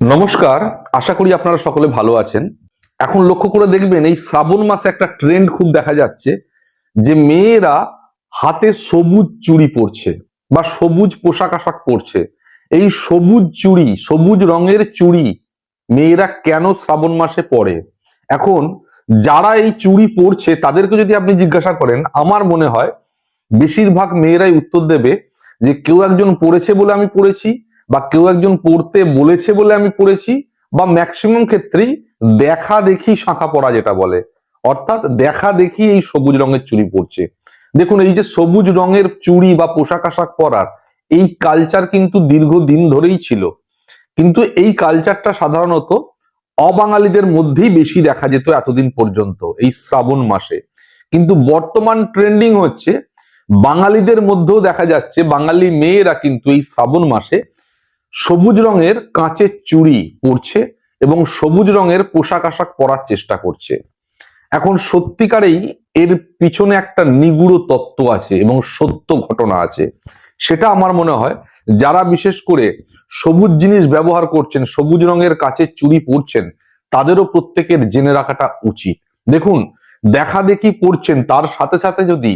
নমস্কার, আশা করি আপনারা সকলে ভালো আছেন। এখন লক্ষ্য করে দেখবেন এই শ্রাবণ মাসে একটা ট্রেন্ড খুব দেখা যাচ্ছে যে মেয়েরা হাতে সবুজ চুড়ি পরছে বা সবুজ পোশাক আশাক পরছে। এই সবুজ চুড়ি, সবুজ রঙের চুড়ি মেয়েরা কেন শ্রাবণ মাসে পরে? এখন যারা এই চুড়ি পরছে, তাদেরকে যদি আপনি জিজ্ঞাসা করেন, আমার মনে হয় বেশিরভাগ মেয়েরাই উত্তর দেবে যে কেউ একজন পড়েছে বলে আমি পড়েছি বা কেউ একজন পড়তে বলেছে বলে আমি পড়েছি, বা ম্যাক্সিমাম ক্ষেত্রেই দেখা দেখি শাঁখা পড়া যেটা বলে। অর্থাৎ দেখা দেখি এই সবুজ রঙের চুড়ি পরছে দেখুন, এই যে সবুজ রঙের চুড়ি বা পোশাক আশাক পরার, এই কালচার কিন্তু দীর্ঘদিন ধরেই ছিল। কিন্তু এই কালচারটা সাধারণত অবাঙালিদের মধ্যেই বেশি দেখা যেত এতদিন পর্যন্ত, এই শ্রাবণ মাসে। কিন্তু বর্তমান ট্রেন্ডিং হচ্ছে, বাঙালিদের মধ্যেও দেখা যাচ্ছে, বাঙালি মেয়েরা কিন্তু এই শ্রাবণ মাসে সবুজ রঙের কাঁচের চুড়ি পরছে এবং সবুজ রঙের পোশাক আশাক পরার চেষ্টা করছে। এখন সত্যিকারেই এর পিছনে একটা নিগুড় তত্ত্ব আছে এবং সত্য ঘটনা আছে। সেটা আমার মনে হয় যারা বিশেষ করে সবুজ জিনিস ব্যবহার করছেন, সবুজ রঙের কাচের চুড়ি পরছেন, তাদেরও প্রত্যেকের জেনে রাখাটা উচিত। দেখুন, দেখা দেখি পড়ছেন তার সাথে সাথে যদি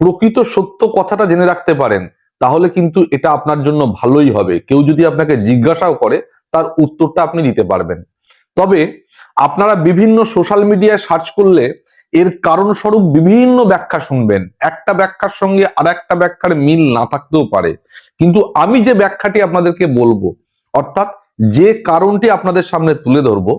প্রকৃত সত্য কথাটা জেনে রাখতে পারেন তাহলে কিন্তু এটা আপনার জন্য ভালোই হবে। কেউ যদি আপনাকে জিজ্ঞাসাও করে, তার উত্তরটা আপনি দিতে পারবেন। তবে আপনারা বিভিন্ন সোশ্যাল মিডিয়ায় সার্চ করলে এর কারণস্বরূপ বিভিন্ন ব্যাখ্যা শুনবেন। একটা ব্যাখ্যার সঙ্গে আর একটা ব্যাখ্যার মিল না থাকতেও পারে। কিন্তু আমি যে ব্যাখ্যাটি আপনাদেরকে বলব, অর্থাৎ যে কারণটি আপনাদের সামনে তুলে ধরবো,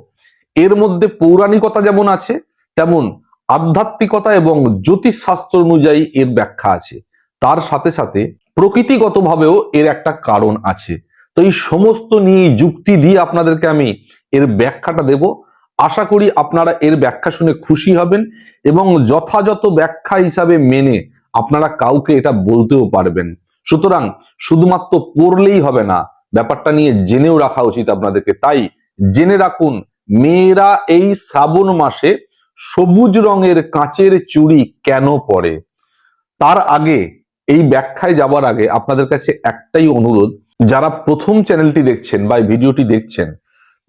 এর মধ্যে পৌরাণিকতা যেমন আছে, তেমন আধ্যাত্মিকতা এবং জ্যোতিষশাস্ত্র অনুযায়ী এর ব্যাখ্যা আছে। তার সাথে সাথে প্রকৃতিগতভাবেও এর একটা কারণ আছে। তো এই সমস্ত নিয়ে যুক্তি দিয়ে আপনাদেরকে আমি এর ব্যাখ্যাটা দেব। আশা করি আপনারা এর ব্যাখ্যা শুনে খুশি হবেন এবং যথাযথ ব্যাখ্যা হিসাবে মেনে আপনারা কাউকে এটা বলতেও পারবেন। সুতরাং শুধুমাত্র পড়লেই হবে না, ব্যাপারটা নিয়ে জেনেও রাখা উচিত আপনাদেরকে। তাই জেনে রাখুন, মেয়েরা এই শ্রাবণ মাসে সবুজ রঙের কাঁচের চুড়ি কেন পরে? তার আগে এই ব্যাখ্যায় যাবার আগে আপনাদের কাছে একটাই অনুরোধ, যারা প্রথম চ্যানেলটি দেখছেন বা এই ভিডিওটি দেখছেন,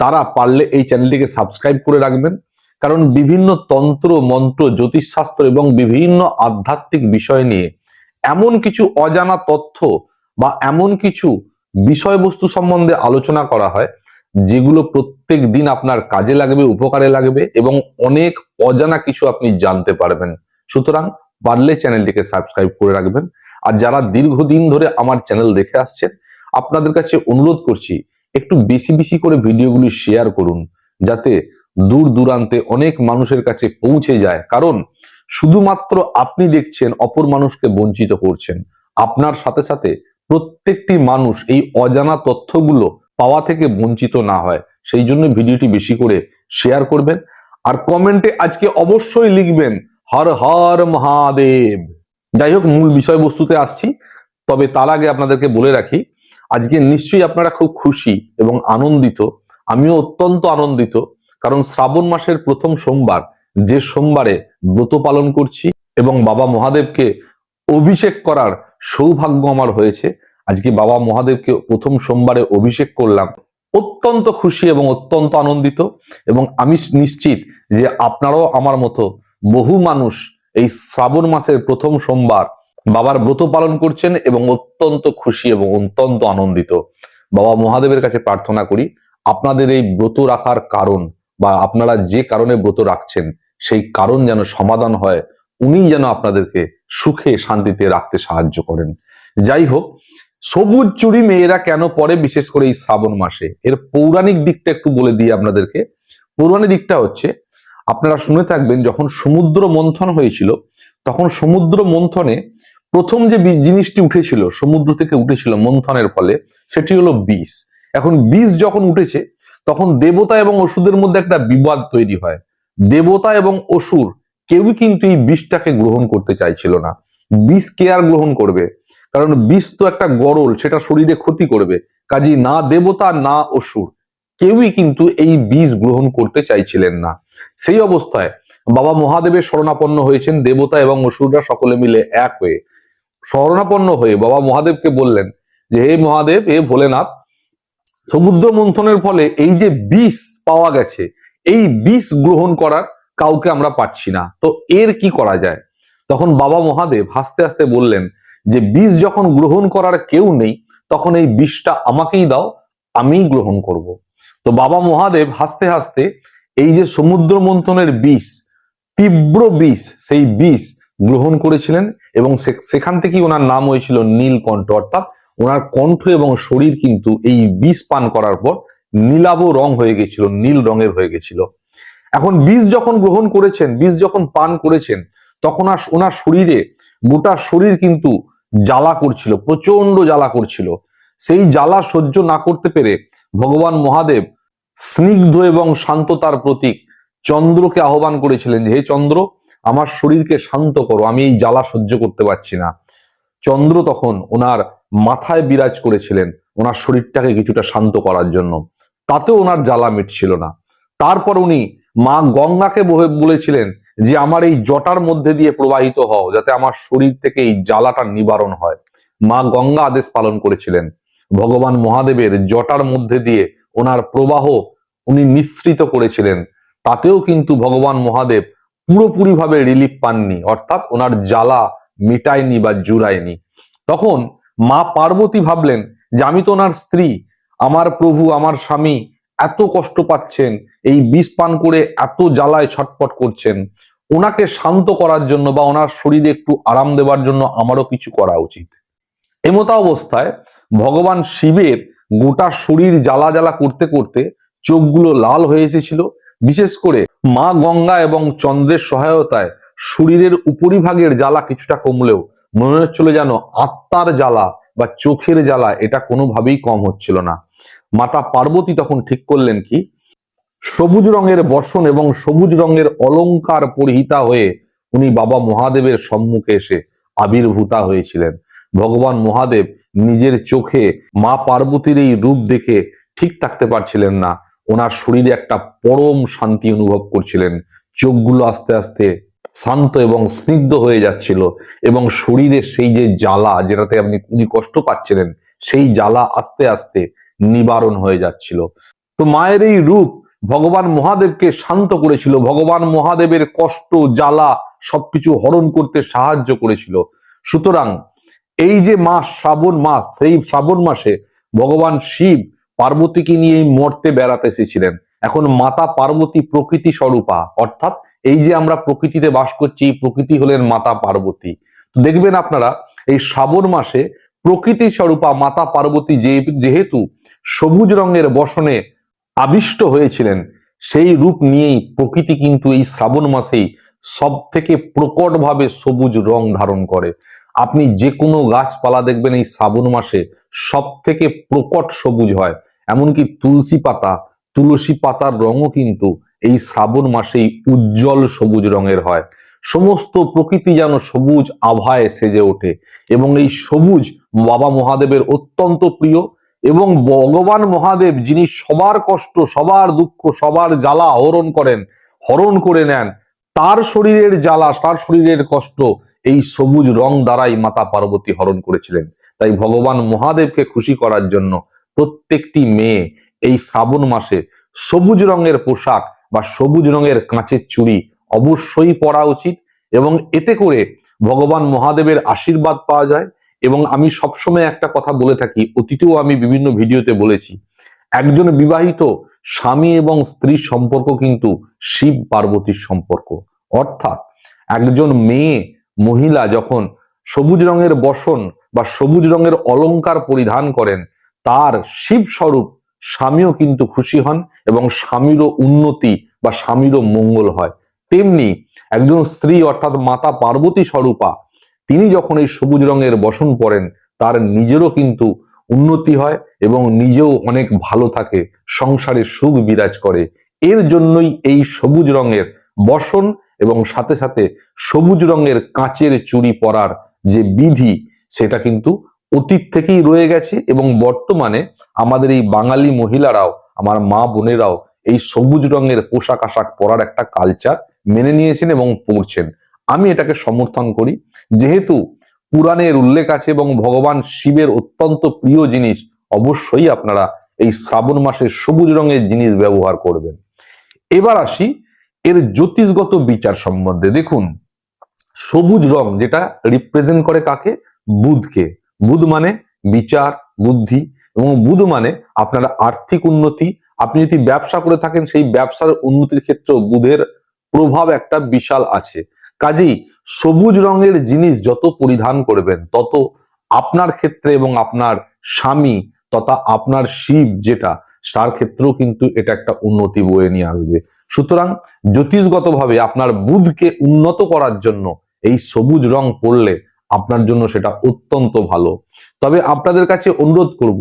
তারা পারলে এই চ্যানেলটিকে সাবস্ক্রাইব করে রাখবেন। কারণ বিভিন্ন তন্ত্র, মন্ত্র, জ্যোতিষশাস্ত্র এবং বিভিন্ন আধ্যাত্মিক বিষয় নিয়ে এমন কিছু অজানা তথ্য বা এমন কিছু বিষয়বস্তু সম্বন্ধে আলোচনা করা হয়, যেগুলো প্রত্যেক দিন আপনার কাজে লাগবে, উপকারে লাগবে এবং অনেক অজানা কিছু আপনি জানতে পারবেন। সুতরাং পারলে চ্যানেলটিকে সাবস্ক্রাইব করে রাখবেন। আর যারা দীর্ঘদিন ধরে আমার চ্যানেল দেখে আসছেন, আপনাদের কাছে অনুরোধ করছি, একটু বেশি বেশি করে ভিডিওগুলি শেয়ার করুন, যাতে দূর দূরান্তে অনেক মানুষের কাছে পৌঁছে যায়। কারণ শুধুমাত্র আপনি দেখছেন, অপর মানুষকে বঞ্চিত করছেন। আপনার সাথে সাথে প্রত্যেকটি মানুষ এই অজানা তথ্যগুলো পাওয়া থেকে বঞ্চিত না হয়। সেই জন্য ভিডিওটি বেশি করে শেয়ার করবেন। আর কমেন্টে আজকে অবশ্যই লিখবেন হর হর মহাদেব। যাই হোক মূল বিষয়বস্তুতে আসছি, তবে তার আগে আপনাদেরকে বলে রাখি, আজকে নিশ্চয়ই আপনারা খুব খুশি এবং আনন্দিত। আমিও অত্যন্ত আনন্দিত, কারণ শ্রাবণ মাসের প্রথম সোমবার, যে সোমবারে ব্রত পালন করছি এবং বাবা মহাদেবকে অভিষেক করার সৌভাগ্য আমার হয়েছে, আজকে বাবা মহাদেবকে প্রথম সোমবারে অভিষেক করলাম। অত্যন্ত খুশি এবং অত্যন্ত আনন্দিত, এবং আমি নিশ্চিত যে আপনারাও আমার মতো বহু মানুষ এই শ্রাবণ মাসের প্রথম সোমবার বাবার ব্রত পালন করছেন এবং অত্যন্ত খুশি এবং অত্যন্ত আনন্দিত। বাবা মহাদেবের কাছে প্রার্থনা করি, আপনাদের এই ব্রত রাখার কারণ বা আপনারা যে কারণে ব্রত রাখছেন, সেই কারণ যেন সমাধান হয়, উনি যেন আপনাদেরকে সুখে শান্তিতে রাখতে সাহায্য করেন। যাই হোক, সবুজ চুড়ি মেয়েরা কেন পরে বিশেষ করে এই শ্রাবণ মাসে? এর পৌরাণিক দিকটা একটু বলে দিই আপনাদেরকে। পৌরাণিক দিকটা হচ্ছে আপনারা শুনে থাকবেন যখন সমুদ্র মন্থন হয়েছিল, তখন সমুদ্র মন্থনে প্রথম যে জিনিসটি উঠেছিল, সমুদ্র থেকে উঠেছিল মন্থনের ফলে, সেটি হলো বিষ এখন বিষ যখন উঠেছে, তখন দেবতা এবং অসুরের মধ্যে একটা বিবাদ তৈরি হয়। দেবতা এবং অসুর কেউই কিন্তু এই বিষটাকে গ্রহণ করতে চাইছিল না। বিষ কে আর গ্রহণ করবে? কারণ বিষ তো একটা গরল, সেটা শরীরে ক্ষতি করবে। কাজী না দেবতা, না অসুর। কেউই কিন্তু এই বীজ গ্রহণ করতে চাইছিলেন না। সেই অবস্থায় বাবা মহাদেবের শরণাপন্ন হয়েছেন, দেবতা এবং অসুররা সকলে মিলে এক হয়ে। শরণাপন্ন হয়ে বাবা মহাদেবকে বললেন যে, হে মহাদেব, হে ভোলেনাথ, সমুদ্র মন্থনের ফলে এই যে বিষ পাওয়া গেছে, এই বিষ গ্রহণ করার কাউকে আমরা পাচ্ছি না। তো এর কি করা যায়? তখন বাবা মহাদেব হাসতে হাসতে বললেন যে বিষ যখন গ্রহণ করার কেউ নেই, তখন এই বিষটা আমাকেই দাও, আমিই গ্রহণ করব। তো বাবা মহাদেব হাসতে হাসতে এই যে সমুদ্র মন্থনের বিষ, তীব্র বিষ, সেই বিষ গ্রহণ করেছিলেন এবং সেখান থেকেই ওনার নাম হয়েছিল নীলকণ্ঠ। অর্থাৎ ওনার কণ্ঠ এবং শরীর কিন্তু এই বিষ পান করার পর নীলাভ রং হয়ে গেছিল, নীল রঙের হয়ে গেছিল। এখন বিষ যখন গ্রহণ করেছেন, বিষ যখন পান করেছেন, তখন আর ওনার শরীরে গোটা শরীর কিন্তু জ্বালা করছিল প্রচণ্ড জ্বালা করছিল। সেই জ্বালা সহ্য না করতে পেরে ভগবান মহাদেব স্নিগ্ধ এবং শান্ততার প্রতীক। চন্দ্রকে আহ্বান করেছিলেন যে, হে চন্দ্র, আমার শরীরকে শান্ত করো, আমি এই জ্বালা সহ্য করতে পারছি না। চন্দ্র তখন ওনার মাথায় বিরাজ করেছিলেন ওনার শরীরটাকে কিছুটা শান্ত করার জন্য। তাতেও ওনার জ্বালা মিটছিল না। তারপর উনি মা গঙ্গাকে বলেছিলেন যে, আমার এই জটার মধ্যে দিয়ে প্রবাহিত হও, যাতে আমার শরীর থেকে এই জ্বালাটা নিবারণ হয়। মা গঙ্গা আদেশ পালন করেছিলেন। ভগবান মহাদেবের জটার মধ্যে দিয়ে ওনার প্রবাহ উনি নিঃসৃত করেছিলেন। তাতেও কিন্তু ভগবান মহাদেব পুরোপুরি ভাবে রিলিফ পাননি, অর্থাৎ ওনার জ্বালা মিটায়নি বা জুড়ায়নি। তখন মা পার্বতী ভাবলেন যে, আমি তো ওনার স্ত্রী, আমার প্রভু, আমার স্বামী এত কষ্ট পাচ্ছেন, এই বিষ পান করে এত জ্বালায় ছটপট করছেন। ওনাকে শান্ত করার জন্য বা ওনার শরীরে একটু আরাম দেওয়ার জন্য আমারও কিছু করা উচিত। এমতা অবস্থায় ভগবান শিবের গোটা শরীর জ্বালা জ্বালা করতে করতে চোখগুলো লাল হয়ে এসেছিল। বিশেষ করে মা গঙ্গা এবং চন্দ্রের সহায়তায় শরীরের উপরিভাগের জ্বালা কিছুটা কমলেও মনে হচ্ছিল যেন আত্মার জ্বালা বা চোখের জ্বালা এটা কোনোভাবেই কম হচ্ছিল না। মাতা পার্বতী তখন ঠিক করলেন কি, সবুজ রঙের বসন এবং সবুজ রঙের অলংকার পরিহিতা হয়ে উনি বাবা মহাদেবের সম্মুখে এসে আবির্ভূতা হয়েছিলেন। ভগবান মহাদেব নিজের চোখে মা পার্বতীর এই রূপ দেখে ঠিক থাকতে পারছিলেন না। ওনার শরীরে একটা পরম শান্তি অনুভব করছিলেন। চোখগুলো আস্তে আস্তে শান্ত এবং স্নিগ্ধ হয়ে যাচ্ছিল এবং শরীরে সেই যে জ্বালা যেটাতে আপনি উনি কষ্ট পাচ্ছিলেন, সেই জ্বালা আস্তে আস্তে নিবারণ হয়ে যাচ্ছিল। তো মায়ের এই রূপ ভগবান মহাদেবকে শান্ত করেছিল, ভগবান মহাদেবের কষ্ট, জ্বালা সবকিছু হরণ করতে সাহায্য করেছিল। সুতরাং এই যে মাস, শ্রাবণ মাস, সেই শ্রাবণ মাসে ভগবান শিব পার্বতীকে নিয়ে এই মর্তে বেড়াতে এসেছিলেন। এখন মাতা পার্বতী প্রকৃতি স্বরূপা, অর্থাৎ এই যে আমরা প্রকৃতিতে বাস করছি প্রকৃতি হলেন মাতা পার্বতী। দেখবেন আপনারা, এই শ্রাবণ মাসে প্রকৃতি স্বরূপা মাতা পার্বতী যেহেতু সবুজ রঙের বসনে আবিষ্ট হয়েছিলেন, সেই রূপ নিয়েই প্রকৃতি কিন্তু এই শ্রাবণ মাসেই সব থেকে প্রকটভাবে সবুজ রং ধারণ করে। আপনি যে কোনো গাছপালা দেখবেন এই শ্রাবণ মাসে সব থেকে প্রকট সবুজ হয়। এমনকি তুলসী পাতা, তুলসী পাতার রঙও কিন্তু এই শ্রাবণ মাসেই উজ্জ্বল সবুজ রঙের হয়। সমস্ত প্রকৃতি যেন সবুজ আভায় সেজে ওঠে এবং এই সবুজ বাবা মহাদেবের অত্যন্ত প্রিয় এবং ভগবান মহাদেব যিনি সবার কষ্ট, সবার দুঃখ, সবার জ্বালা হরণ করেন, হরণ করে নেন, তার শরীরের জ্বালা, তার শরীরের কষ্ট এই সবুজ রং দ্বারাই মাতা পার্বতী হরণ করেছিলেন। তাই ভগবান মহাদেবকে খুশি করার জন্য প্রত্যেকটি মেয়ে এই শ্রাবণ মাসে সবুজ রঙের পোশাক বা সবুজ রঙের কাঁচের চুড়ি অবশ্যই পরা উচিত এবং এতে করে ভগবান মহাদেবের আশীর্বাদ পাওয়া যায়। এবং আমি সবসময় একটা কথা বলে থাকি, অতীতেও আমি বিভিন্ন ভিডিওতে বলেছি, একজন বিবাহিত স্বামী এবং স্ত্রীর সম্পর্ক কিন্তু শিব পার্বতীর সম্পর্ক। অর্থাৎ একজন মেয়ে, মহিলা যখন সবুজ রঙের বসন বা সবুজ রঙের অলংকার পরিধান করেন, তার শিব স্বরূপ স্বামীও কিন্তু খুশি হন এবং স্বামীরও উন্নতি বা স্বামীরও মঙ্গল হয়। তেমনি একজন স্ত্রী অর্থাৎ মাতা পার্বতী স্বরূপা তিনি যখন এই সবুজ রঙের বসন পরেন, তার নিজেরও কিন্তু উন্নতি হয় এবং নিজেও অনেক ভালো থাকে, সংসারে সুখ বিরাজ করে। এর জন্যই এই সবুজ রঙের বসন এবং সাথে সাথে সবুজ রঙের কাঁচের চুড়ি পরার যে বিধি, সেটা কিন্তু অতীত থেকেই রয়ে গেছে এবং বর্তমানে আমাদের এই বাঙালি মহিলারাও, আমার মা বোনেরাও এই সবুজ রঙের পোশাক আশাক পরার একটা কালচার মেনে নিয়েছেন এবং পড়ছেন আমি এটাকে সমর্থন করি। যেহেতু পুরাণের উল্লেখ আছে এবং ভগবান শিবের অত্যন্ত প্রিয় জিনিস, অবশ্যই আপনারা এই শ্রাবণ মাসে সবুজ রঙের জিনিস ব্যবহার করবেন। এবার আসি এর জ্যোতিষগত বিচার সম্বন্ধে। দেখুন, সবুজ রং যেটা রিপ্রেজেন্ট করে কাকে? বুধকে। বুধ মানে বিচার, বুদ্ধি এবং বুধ মানে আপনার আর্থিক উন্নতি। আপনি যদি ব্যবসা করে থাকেন, সেই ব্যবসার উন্নতির ক্ষেত্রেও বুধের প্রভাব একটা বিশাল আছে। কাজেই সবুজ রঙের জিনিস যত পরিধান করবেন, তত আপনার ক্ষেত্রে এবং আপনার স্বামী তথা আপনার শিব যেটা, তার ক্ষেত্রেও কিন্তু এটা একটা উন্নতি বয়ে নিয়ে আসবে। সুতরাং জ্যোতিষগতভাবে আপনার বুধকে উন্নত করার জন্য এই সবুজ রং পরলে আপনার জন্য সেটা অত্যন্ত ভালো। তবে আপনাদের কাছে অনুরোধ করব,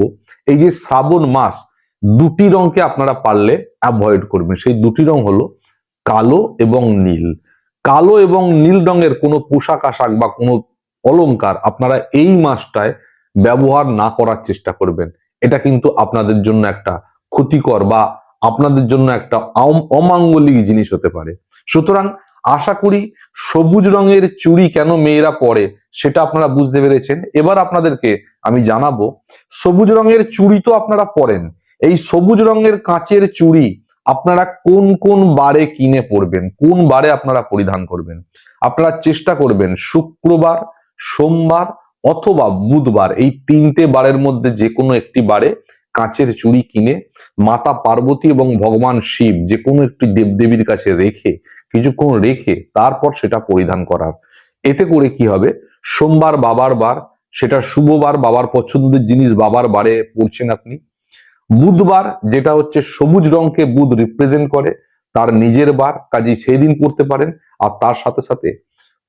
এই যে শ্রাবণ মাস, দুটি রংকে আপনারা পারলে অ্যাভয়েড করবেন। সেই দুটি রং হলো কালো এবং নীল। কালো এবং নীল রঙের কোনো পোশাক আশাক বা কোনো অলংকার আপনারা এই মাসটায় ব্যবহার না করার চেষ্টা করবেন। এটা কিন্তু আপনাদের জন্য একটা ক্ষতিকর বা আপনাদের জন্য একটা অম- অমাঙ্গলিক জিনিস হতে পারে। সুতরাং আশা করি সবুজ রঙের চুড়ি কেন মেয়েরা পরে সেটা আপনারা বুঝতে পেরেছেন। এবার আপনাদেরকে আমি জানাব, সবুজ রঙের চুড়ি তো আপনারা পরেন। এই সবুজ রঙের কাঁচের চুড়ি আপনারা কোন কোন বারে কিনে পরবেন কোন বারে আপনারা পরিধান করবেন? আপনারা চেষ্টা করবেন শুক্রবার, সোমবার অথবা বুধবার এই তিনটে বারের মধ্যে যে কোনো একটি বারে কাঁচের চুড়ি কিনে মাতা পার্বতী এবং ভগবান শিব যে কোনো একটি দেবদেবীর কাছে রেখে, কিছুক্ষণ রেখে তারপর সেটা পরিধান করার। এতে করে কি হবে? সোমবার বাবার বার, সেটা শুভবার বাবার পছন্দের জিনিস বাবার বারে পড়ছেন আপনি। বুধবার, যেটা হচ্ছে সবুজ রঙকে বুধ রিপ্রেজেন্ট করে, তার নিজের বার কাজে সেই দিন পড়তে পারেন। আর তার সাথে সাথে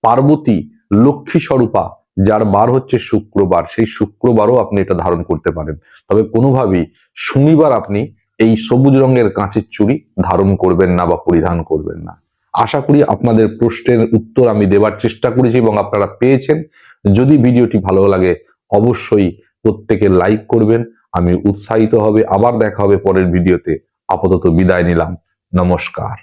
পার্বতী লক্ষ্মী স্বরূপা, যার বার হচ্ছে শুক্রবার, সেই শুক্রবারও আপনি এটা ধারণ করতে পারেন। তবে কোনোভাবেই শনিবার আপনি এই সবুজ রঙের কাঁচের চুড়ি ধারণ করবেন না বা পরিধান করবেন না। আশা করি আপনাদের প্রশ্নের উত্তর আমি দেওয়ার চেষ্টা করেছি এবং আপনারা পেয়েছেন। যদি ভিডিওটি ভালো লাগে, অবশ্যই প্রত্যেকে লাইক করবেন আমি উৎসাহিত হবে আবার দেখা হবে পরের ভিডিওতে। আপাতত বিদায় নিলাম। নমস্কার।